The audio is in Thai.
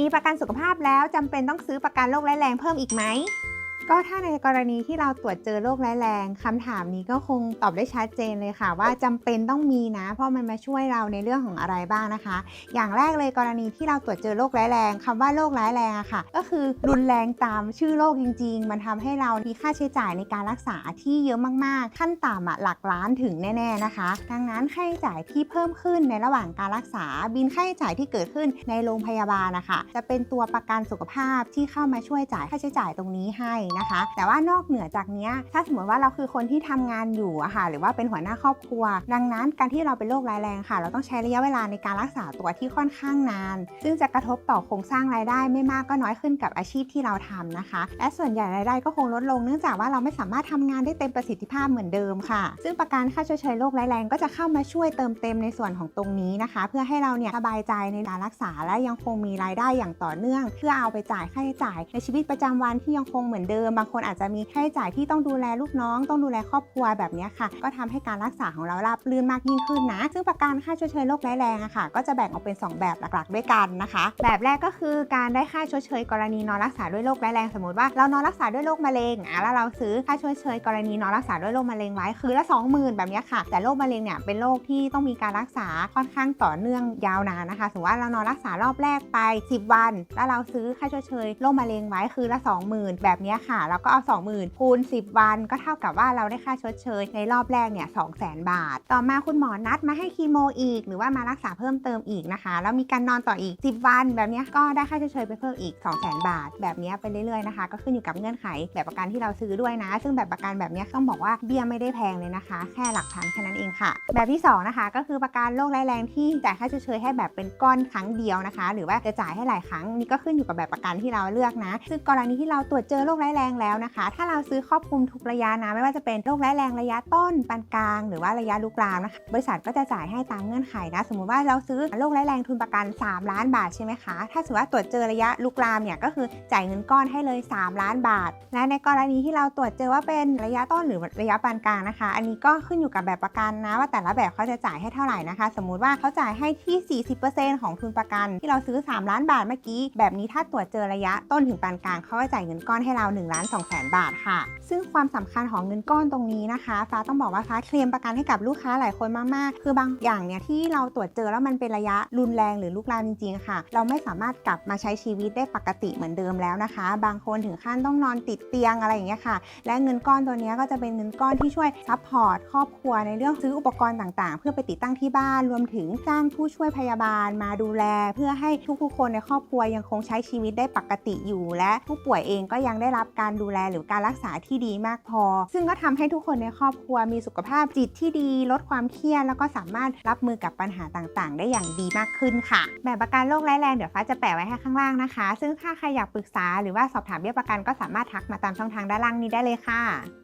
มีประกันสุขภาพแล้วจำเป็นต้องซื้อประกันโรคร้ายแรงเพิ่มอีกไหม ก็ถ้าในกรณีที่เราตรวจเจอโรคร้ายแรงคำถามนี้ก็คงตอบได้ชัดเจนเลยค่ะ ว่าจำเป็นต้องมีนะ เพราะมันมาช่วยเราในเรื่องของอะไรบ้างนะคะ อย่างแรกเลยกรณีที่เราตรวจเจอโรคร้ายแรงคำว่าโรคร้ายแรงอะค่ะ ก็คือรุนแรงตามชื่อโรคจริง ๆ มันทำให้เรามีค่าใช้จ่ายในการรักษาที่เยอะมากๆ ขั้นต่ำอะหลักล้านถึงแน่ ๆนะคะ ดังนั้นค่าใช้จ่ายที่เพิ่มขึ้นในระหว่างการรักษา บินค่าใช้จ่ายที่เกิดขึ้นในโรงพยาบาลนะคะจะเป็นตัวประกันสุขภาพที่เข้ามาช่วยจ่ายค่าใช้จ่ายตรงนี้ให้นะคะ แต่ว่านอกเหนือจากนี้ถ้าสมมติว่าเราคือคนที่ทำงานอยู่อะค่ะ หรือว่าเป็นหัวหน้าครอบครัว ดังนั้นการที่เราเป็นโรคร้ายแรงค่ะ เราต้องใช้ระยะเวลาในการรักษาตัวที่ค่อนข้างนาน ซึ่งจะกระทบต่อโครงสร้างรายได้ไม่มากก็น้อยขึ้นกับอาชีพที่เราทำนะคะ และส่วนใหญ่รายได้ก็คงลดลงเนื่องจากว่าเราไม่สามารถทำงานได้เต็มประสิทธิภาพเหมือนเดิมค่ะ ซึ่งประกันค่าชดเชยโรคร้ายแรงก็จะเข้ามาช่วยเติมเต็มในส่วนของตรงนี้นะคะ เพื่อให้เราเนี่ยสบายใจในการรักษาและยังคงมีรายได้อย่างต่อเนื่อง เพื่อเอาไปจ่ายค่าใช้จ่าย ในชีวิตประจำวันที่ยังคงเหมือนเดิมบางคนอาจจะมีค่าใช้จ่ายที่ต้องดูแลลูกน้อง ต้องดูแลครอบครัวแบบนี้ค่ะ ก็ทำให้การรักษาของเราราบรื่นมากยิ่งขึ้นนะ ซึ่งประกันค่าชดเชยโรคร้ายแรงอะค่ะ ก็จะแบ่งออกเป็น 2 แบบหลักๆ ด้วยกันนะคะ แบบแรกก็คือการได้ค่าชดเชยกรณีนอนรักษาด้วยโรคร้ายแรงสมมติว่าเรานอนรักษาด้วยโรคมะเร็งอะแล้วเราซื้อค่าชดเชยกรณีนอนรักษาด้วยโรคมะเร็งไว้คือละ 20,000 แบบนี้ค่ะ แต่โรคมะเร็งเนี่ยเป็นโรคที่ต้องมีการรักษาค่อนข้างต่อเนื่องยาวนานนะคะสมมติว่าเรานอนรักษารอบแรกไป 10 วัน แล้วเราซื้อค่าชดเชยโรคมะเร็งไว้คือละ 20,000 แบบนี้ยค่ะ แล้วก็เอา 20,000คูณ10 วัน ก็เท่ากับว่าเราได้ค่าชดเชยในรอบแรกเนี่ย200,000 บาท ต่อมาคุณหมอนัดมาให้คีโมอีก หรือว่ามารักษาเพิ่มเติมอีกนะคะ แล้วมีการนอนต่ออีก 10 วัน แบบนี้ก็ได้ค่าชดเชยไปเพิ่มอีก 200,000 บาท แบบนี้ไปเรื่อยๆนะคะ ก็ขึ้นอยู่กับเงื่อนไขแบบประกันที่เราซื้อด้วยนะ ซึ่งแบบประกันแบบนี้ต้องบอกว่าเบี้ยไม่ได้แพงเลยนะคะ แค่หลักพันแค่นั้นเองค่ะ แบบที่สองนะคะก็คือประกันโรคร้ายแรงที่จ่ายค่าชดเชยให้แบบเป็นก้อนครั้งเดียวนะคะ หรือว่าจะจ่ายให้หลายครั้งนี่ก็ขึ้นอยู่กับแบบประกันที่เราเลือกนะ ซึ่งกรณีที่เราตรวจเจอโรคร้ายแรงแล้วนะคะ ถ้าเราซื้อครอบคลุมทุกระยะนะไม่ว่าจะเป็นโรคร้ายแรงระยะต้นปานกลาง หรือว่าระยะลุกลามนะคะบริษัทก็จะจ่ายให้ตามเงื่อนไขนะ สมมุติว่าเราซื้อโรคร้ายแรงทุนประกัน 3 ล้านบาทใช่ไหมคะ ถ้าสมมติว่าตรวจเจอระยะลุกลามเนี่ยก็คือจ่ายเงินก้อนให้เลย 3 ล้านบาท และในกรณีที่เราตรวจเจอว่าเป็นระยะต้นหรือระยะปานกลางนะคะ อันนี้ก็ขึ้นอยู่กับแบบประกันนะ ว่าแต่ละแบบเขาจะจ่ายให้เท่าไหร่นะคะ สมมุติว่าเขาจ่ายให้ที่ 40%ของทุนประกัน ที่เราซื้อ 3 ล้านบาทเมื่อกี้ แบบนี้ถ้าตรวจเจอระยะต้นถึงปานกลางเขาก็จ่ายเงินก้อนให้เรา1ล้าน2แสนบาทค่ะ ซึ่งความสำคัญของเงินก้อนตรงนี้นะคะ ฟ้าต้องบอกว่าฟ้าเคลมประกันให้กับลูกค้าหลายคนมากๆ คือบางอย่างเนี่ยที่เราตรวจเจอแล้วมันเป็นระยะรุนแรงหรือลุกลามจริงๆค่ะ เราไม่สามารถกลับมาใช้ชีวิตได้ปกติเหมือนเดิมแล้วนะคะ บางคนถึงขั้นต้องนอนติดเตียงอะไรอย่างเงี้ยค่ะ และเงินก้อนตัวนี้ก็จะเป็นเงินก้อนที่ช่วยซัพพอร์ตครอบครัวในเรื่องซื้ออุปกรณ์ต่างๆ เพื่อไปติดตั้งที่บ้านรวมถึงจ้างผู้ช่วยพยาบาลมาดูแล เพื่อให้ทุกๆคนในครอบครัวยังคงใช้ชีวิตได้ปกติอยู่ และผู้ป่วยเองก็ยังได้รับการดูแลหรือการรักษาที่ดีมากพอ ซึ่งก็ทำให้ทุกคนในครอบครัวมีสุขภาพจิตที่ดี ลดความเครียดแล้วก็สามารถรับมือกับปัญหาต่างๆ ได้อย่างดีมากขึ้นค่ะ แบบประกันโรคร้ายแรงเดี๋ยวฟ้าจะแปะไว้ให้ข้างล่างนะคะ ซึ่งถ้าใครอยากปรึกษาหรือว่าสอบถามเบี้ยประกันก็สามารถทักมาตามช่องทางด้านล่างนี้ได้เลยค่ะ